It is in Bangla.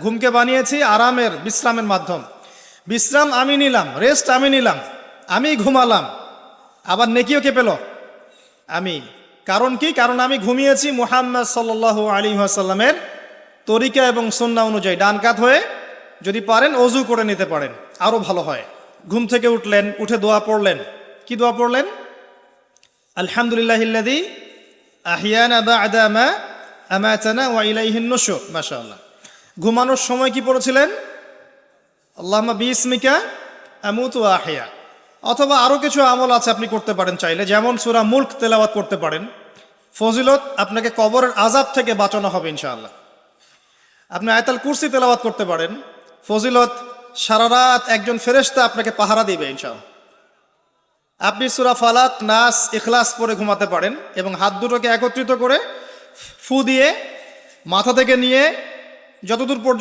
ঘুমকে বানিয়েছি আরামের, বিশ্রামের মাধ্যম। বিশ্রাম আমি নিলাম রেস্ট আমি নিলাম, আমি ঘুমালাম। আবার নেকিও কে পেল? আমি। কারণ কি? কারণ আমি ঘুমিয়েছি মুহাম্মদ সাল্লাহ আলী আসাল্লামের তরিকা এবং সন্না অনুযায়ী। ডান কাত হয়ে যদি পারেন অজু করে নিতে পারেন আরও ভালো হয়। ঘুম থেকে উঠলেন, উঠে দোয়া পড়লেন। কি দোয়া পড়লেন? আলহামদুলিল্লাহ আহিয়ানা বা'দা মা আমাতানা ওয়া ইলাইহিন নুশুর মাশাআল্লাহ। ঘুমানোর সময় কি পড়েছিলেন? আল্লাহুম্মা বিসমিকা আহইয়া অথবা আরও কিছু আমল আছে আপনি করতে পারেন চাইলে, যেমন সুরা মুলক তেলাওয়াত করতে পারেন। ফজিলত আপনাকে কবরের আজাব থেকে বাঁচানো হবে ইনশাআল্লাহ। আপনি আয়তাল কুরসি তেলাওয়াত করতে পারেন। ফজিলত সারা রাত একজন ফেরেশতা আপনাকে পাহারা দিবে ইনশাআল্লাহ। আপনি সুরা ফালাক, নাস, ইখলাস পরে ঘুমাতে পারেন এবং হাত দুটোকে একত্রিত করে ফু দিয়ে মাথা থেকে নিয়ে যতদূর পর্যন্ত